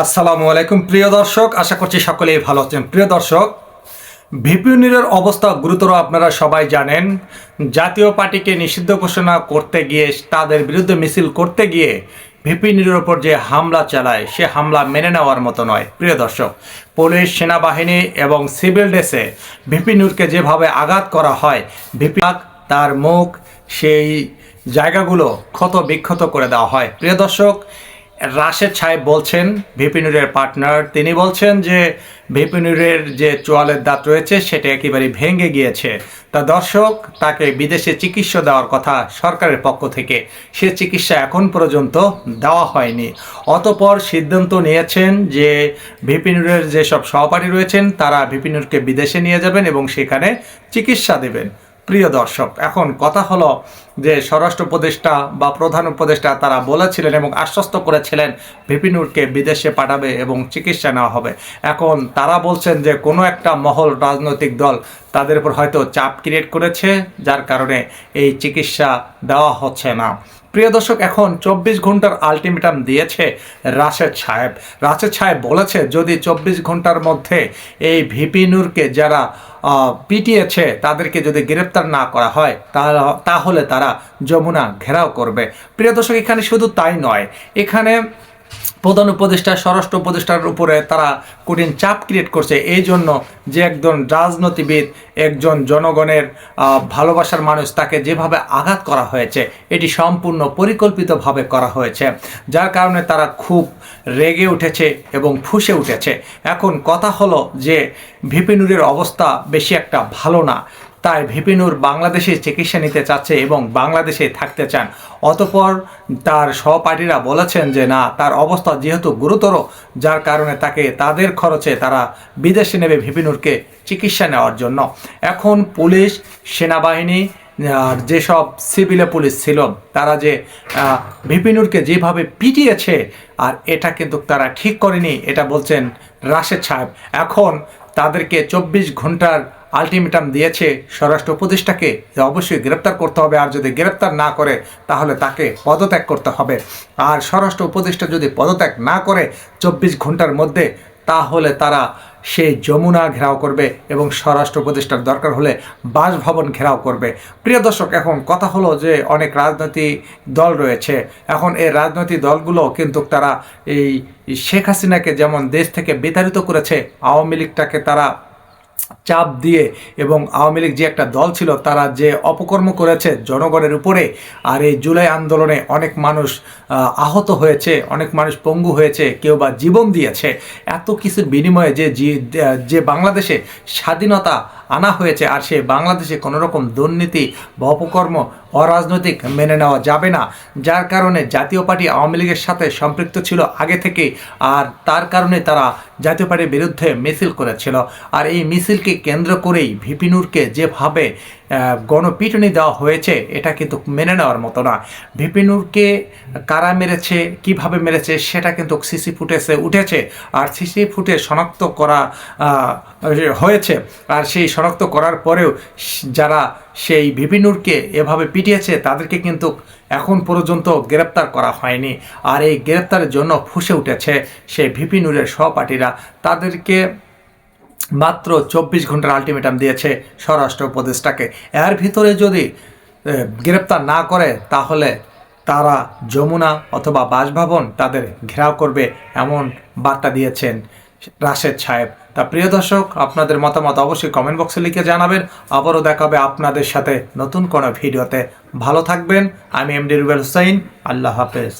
আসসালামু আলাইকুম, প্রিয় দর্শক। আশা করছি সকলেই ভালো আছেন। প্রিয় দর্শক ভিপিউনিরের অবস্থা গুরুতর আপনারা সবাই জানেন। জাতীয় পার্টিকে নিষিদ্ধ ঘোষণা করতে গিয়ে, তাদের বিরুদ্ধে মিছিল করতে গিয়ে ভিপিউনিরের ওপর যে হামলা চালায়, সে হামলা মেনে নেওয়ার মতো নয়। প্রিয় দর্শক, পুলিশ, সেনাবাহিনী এবং সিভিল ড্রেসে ভিপিনুরকে যেভাবে আঘাত করা হয়, ভিপি তার মুখ, সেই জায়গাগুলো ক্ষত বিক্ষত করে দেওয়া হয়। প্রিয় দর্শক রাশেদ সাহেব বলছেন ভিপিনুরের পার্টনার তিনি বলছেন যে ভিপিনুরের যে চোয়ালের দাঁত রয়েছে সেটা একেবারে ভেঙে গিয়েছে। তা দর্শক, তাকে বিদেশে চিকিৎসা দেওয়ার কথা সরকারের পক্ষ থেকে। সে চিকিৎসা এখন পর্যন্ত দেওয়া হয়নি। অতপর সিদ্ধান্ত নিয়েছেন যে ভিপিনুরের যেসব সহপাঠী রয়েছেন, তারা ভিপিনুরকে বিদেশে নিয়ে যাবেন এবং সেখানে চিকিৎসা দেবেন। প্রিয় দর্শক, এখন কথা হলো যে স্বরাষ্ট্র উপদেষ্টা বা প্রধান উপদেষ্টা তারা বলেছিলেন এবং আশ্বস্ত করেছিলেন ভিপিনুরকে বিদেশে পাঠাবে এবং চিকিৎসা নেওয়া হবে। এখন তারা বলছেন যে কোনো একটা মহল রাজনৈতিক দল তাদের উপর হয়তো চাপ ক্রিয়েট করেছে, যার কারণে এই চিকিৎসা দেওয়া হচ্ছে না। প্রিয় দর্শক, এখন চব্বিশ ঘণ্টার আলটিমেটাম দিয়েছে রাশেদ সাহেব। রাশেদ সাহেব বলেছে, যদি চব্বিশ ঘণ্টার মধ্যে এই ভিপি নূরকে যারা পিটিয়েছে, তাদেরকে যদি গ্রেপ্তার না করা হয় তাহলে- তারা যমুনা ঘেরাও করবে। প্রিয় দর্শক, এখানে শুধু তাই নয়। এখানে প্রধান উপদেষ্টা, স্বরাষ্ট্র উপদেষ্টার উপরে তারা কঠিন চাপ ক্রিয়েট করছে। এই জন্য যে একজন রাজনীতিবিদ, একজন জনগণের ভালোবাসার মানুষ তাকে যেভাবে আঘাত করা হয়েছে, এটি সম্পূর্ণ পরিকল্পিতভাবে করা হয়েছে। যার কারণে তারা খুব রেগে উঠেছে এবং ফুঁসে উঠেছে। এখন কথা হলো যে ভিপিনুরের অবস্থা বেশি একটা ভালো না। তাই ভিপিনুর বাংলাদেশে চিকিৎসা নিতে চাচ্ছে এবং বাংলাদেশে থাকতে চান। অতপর তার সহপাঠীরা বলেছেন যে, না, তার অবস্থা যেহেতু গুরুতর, যার কারণে তাকে তাদের খরচে তারা বিদেশে নেবে ভিপিনুরকে চিকিৎসা নেওয়ার জন্য। এখন পুলিশ, সেনাবাহিনী, আর যেসব সিভিলে পুলিশ ছিল, তারা যে ভিপিনুরকে যেভাবে পিটিয়েছে, আর এটা কিন্তু তারা ঠিক করেনি, এটা বলছেন রাশেদ সাহেব। এখন তাদেরকে চব্বিশ ঘণ্টার আলটিমেটাম দিয়েছে স্বরাষ্ট্র উপদেষ্টাকে, যে অবশ্যই গ্রেপ্তার করতে হবে, আর যদি গ্রেপ্তার না করে, তাহলে তাকে পদত্যাগ করতে হবে। আর স্বরাষ্ট্র উপদেষ্টা যদি পদত্যাগ না করে চব্বিশ ঘণ্টার মধ্যে, তাহলে তারা সেই যমুনা ঘেরাও করবে এবং স্বরাষ্ট্র উপদেষ্টার দরকার হলে বাসভবন ঘেরাও করবে। প্রিয় দর্শক, এখন কথা হলো যে অনেক রাজনৈতিক দল রয়েছে। এখন এই রাজনৈতিক দলগুলো কিন্তু তারা এই শেখ হাসিনাকে যেমন দেশ থেকে বিতাড়িত করেছে, আওয়ামী লীগটাকে তারা চাপ দিয়ে এবং আওয়ামী লীগ যে একটা দল ছিল, তারা যে অপকর্ম করেছে জনগণের উপরে, আর এই জুলাই আন্দোলনে অনেক মানুষ আহত হয়েছে, অনেক মানুষ পঙ্গু হয়েছে, কেউ বা জীবন দিয়েছে। এত কিছুর বিনিময়ে যে যে বাংলাদেশে স্বাধীনতা আনা হয়েছে, আর সে বাংলাদেশে কোনো রকম দুর্নীতি বা অপকর্ম, অরাজনৈতিক মেনে নেওয়া যাবে না। যার কারণে জাতীয় পার্টি আওয়ামী লীগের সাথে সম্পৃক্ত ছিল আগে থেকে আর তার কারণে তারা জাতীয় পার্টির বিরুদ্ধে মিছিল করেছিল। আর এই মিছিলকে কেন্দ্র করেই ভিপিনুরকে যেভাবে গণপিটুনি দেওয়া হয়েছে, এটা কিন্তু মেনে নেওয়ার মতো না। ভিপিনুরকে কারা মেরেছে, কীভাবে মেরেছে, সেটা কিন্তু সিসি ফুটেজে উঠেছে। আর সিসি ফুটেজ শনাক্ত করা হয়েছে, আর সেই শনাক্ত করার পরেও যারা সেই ভিপিনুরকে এভাবে পিটিয়েছে, তাদেরকে কিন্তু এখন পর্যন্ত গ্রেপ্তার করা হয়নি। আর এই গ্রেপ্তারের জন্য ফুসে উঠেছে সেই ভিপিনুরের সহপাঠীরা। তাদেরকে মাত্র চব্বিশ ঘণ্টার আলটিমেটাম দিয়েছে স্বরাষ্ট্র উপদেষ্টাকে। এর ভিতরে যদি গ্রেপ্তার না করে, তাহলে তারা যমুনা অথবা বাসভবন তাদের ঘেরাও করবে এমন বার্তা দিয়েছেন রাশেদ সাহেব। তা প্রিয় দর্শক, আপনাদের মতামত অবশ্যই কমেন্ট বক্সে লিখে জানাবেন। আবারও দেখাবে আপনাদের সাথে নতুন কোনো ভিডিওতে। ভালো থাকবেন। আমি এমডি রুবেল হুসাইন। আল্লাহ হাফেজ।